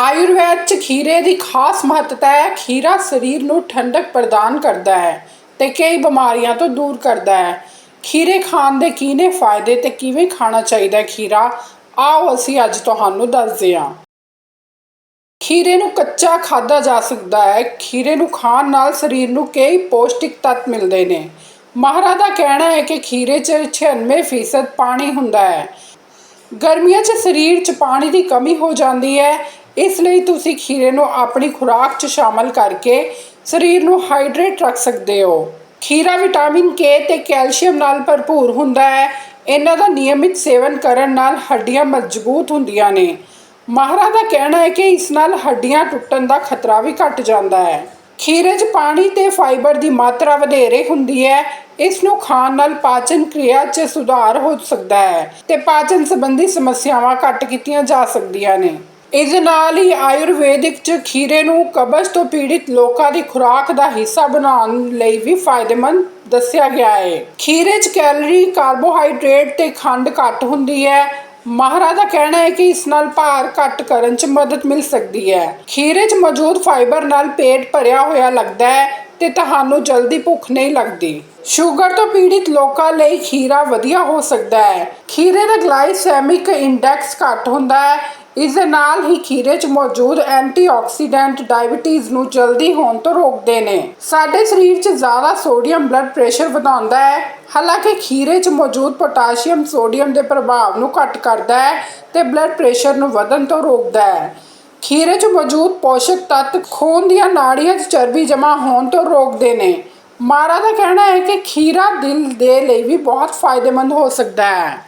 ਆਯੁਰਵੈਦ 'ਚ ਖੀਰੇ ਦੀ ਖਾਸ ਮਹੱਤਤਾ ਹੈ, ਖੀਰਾ ਸਰੀਰ ਨੂੰ ਠੰਡਕ ਪ੍ਰਦਾਨ ਕਰਦਾ ਹੈ ਤੇ ਕਈ ਬਿਮਾਰੀਆਂ ਤੋਂ ਦੂਰ ਕਰਦਾ ਹੈ। ਖੀਰੇ ਖਾਣ ਦੇ ਕੀ ਨੇ ਫਾਇਦੇ ਤੇ ਕਿਵੇਂ ਖਾਣਾ ਚਾਹੀਦਾ ਹੈ ਖੀਰਾ? ਆਓ ਅਸੀਂ ਅੱਜ ਤੁਹਾਨੂੰ ਦੱਸਦੇ ਹਾਂ। ਖੀਰੇ ਨੂੰ ਕੱਚਾ ਖਾਦਾ ਜਾ ਸਕਦਾ ਹੈ। ਖੀਰੇ ਨੂੰ ਖਾਣ ਨਾਲ ਸਰੀਰ ਨੂੰ ਕਈ ਪੌਸ਼ਟਿਕ ਤੱਤ ਮਿਲਦੇ ਨੇ। ਮਾਹਰਾਂ ਦਾ ਕਹਿਣਾ ਹੈ ਕਿ ਖੀਰੇ 'ਚ 96% ਪਾਣੀ ਹੁੰਦਾ ਹੈ। ਗਰਮੀਆਂ 'ਚ ਸਰੀਰ 'ਚ ਪਾਣੀ ਦੀ ਕਮੀ ਹੋ ਜਾਂਦੀ ਹੈ। ਇਸ ਲਈ ਤੁਸੀਂ ਖੀਰੇ ਨੂੰ ਆਪਣੀ ਖੁਰਾਕ 'ਚ ਸ਼ਾਮਲ ਕਰਕੇ ਸਰੀਰ ਨੂੰ ਹਾਈਡਰੇਟ ਰੱਖ ਸਕਦੇ ਹੋ। ਖੀਰਾ ਵਿਟਾਮਿਨ ਕੇ ਤੇ ਕੈਲਸ਼ੀਅਮ ਨਾਲ ਭਰਪੂਰ ਹੁੰਦਾ ਹੈ। ਇਹਨਾਂ ਦਾ ਨਿਯਮਿਤ ਸੇਵਨ ਕਰਨ ਨਾਲ ਹੱਡੀਆਂ ਮਜ਼ਬੂਤ ਹੁੰਦੀਆਂ ਨੇ। ਮਾਹਰਾਂ ਦਾ ਕਹਿਣਾ ਹੈ ਕਿ ਇਸ ਨਾਲ ਹੱਡੀਆਂ ਟੁੱਟਣ ਦਾ ਖਤਰਾ ਵੀ ਘਟ ਜਾਂਦਾ ਹੈ। ਖੀਰੇ 'ਚ ਪਾਣੀ ਤੇ ਫਾਈਬਰ ਦੀ ਮਾਤਰਾ ਵਧੇਰੇ ਹੁੰਦੀ ਹੈ। ਇਸ ਨੂੰ ਖਾਣ ਨਾਲ ਪਾਚਨ ਕਿਰਿਆ 'ਚ ਸੁਧਾਰ ਹੋ ਸਕਦਾ ਹੈ ਤੇ ਪਾਚਨ ਸੰਬੰਧੀ ਸਮੱਸਿਆਵਾਂ ਘੱਟ ਕੀਤੀਆਂ ਜਾ ਸਕਦੀਆਂ ਨੇ। ਇਸ ਨਾਲ ਹੀ ਆਯੁਰਵੈਦਿਕ 'ਚ ਖੀਰੇ ਨੂੰ ਕਬਜ਼ ਤੋਂ ਪੀੜਿਤ ਲੋਕਾਂ ਦੀ ਖੁਰਾਕ ਦਾ ਹਿੱਸਾ ਬਣਾਉਣ ਲਈ ਵੀ ਫਾਇਦੇਮੰਦ ਦੱਸਿਆ ਗਿਆ ਹੈ। ਖੀਰੇ 'ਚ ਕੈਲਰੀ, ਕਾਰਬੋਹਾਈਡਰੇਟ ਤੇ ਖੰਡ ਘੱਟ ਹੁੰਦੀ ਹੈ। ਮਾਹਰਾਂ ਦਾ ਕਹਿਣਾ ਹੈ ਕਿ ਇਸ ਨਾਲ ਭਾਰ ਘੱਟ ਕਰਨ 'ਚ ਮਦਦ ਮਿਲ ਸਕਦੀ ਹੈ। ਖੀਰੇ 'ਚ ਮੌਜੂਦ ਫਾਈਬਰ ਨਾਲ ਪੇਟ ਭਰਿਆ ਹੋਇਆ ਲੱਗਦਾ ਹੈ ਤੇ ਤੁਹਾਨੂੰ ਜਲਦੀ ਭੁੱਖ ਨਹੀਂ ਲੱਗਦੀ। ਸ਼ੂਗਰ ਤੋਂ ਪੀੜਿਤ ਲੋਕਾਂ ਲਈ ਖੀਰਾ ਵਧੀਆ ਹੋ ਸਕਦਾ ਹੈ। ਖੀਰੇ ਦਾ ਗਲਾਈਸੈਮਿਕ ਇੰਡੈਕਸ ਘੱਟ ਹੁੰਦਾ ਹੈ ਇਸ ਦੇ ਨਾਲ ਹੀ ਖੀਰੇ 'ਚ ਮੌਜੂਦ ਐਂਟੀਆਕਸੀਡੈਂਟ ਡਾਇਬੀਟੀਜ਼ ਨੂੰ ਜਲਦੀ ਹੋਣ ਤੋਂ ਰੋਕਦੇ ਨੇ। ਸਾਡੇ ਸਰੀਰ 'ਚ ਜ਼ਿਆਦਾ ਸੋਡੀਅਮ ਬਲੱਡ ਪ੍ਰੈਸ਼ਰ ਵਧਾਉਂਦਾ ਹੈ। ਹਾਲਾਂਕਿ ਖੀਰੇ 'ਚ ਮੌਜੂਦ ਪੋਟਾਸ਼ੀਅਮ ਸੋਡੀਅਮ ਦੇ ਪ੍ਰਭਾਵ ਨੂੰ ਘੱਟ ਕਰਦਾ ਹੈ ਤੇ ਬਲੱਡ ਪ੍ਰੈਸ਼ਰ ਨੂੰ ਵਧਣ ਤੋਂ ਰੋਕਦਾ ਹੈ। ਖੀਰੇ 'ਚ ਮੌਜੂਦ ਪੋਸ਼ਕ ਤੱਤ ਖੂਨ ਦੀਆਂ ਨਾੜੀਆਂ 'ਚ ਚਰਬੀ ਜਮ੍ਹਾਂ ਹੋਣ ਤੋਂ ਰੋਕਦੇ ਨੇ। ਮਾਰਾ ਦਾ ਕਹਿਣਾ ਹੈ ਕਿ ਖੀਰਾ ਦਿਲ ਦੇ ਲਈ ਵੀ ਬਹੁਤ ਫਾਇਦੇਮੰਦ ਹੋ ਸਕਦਾ ਹੈ।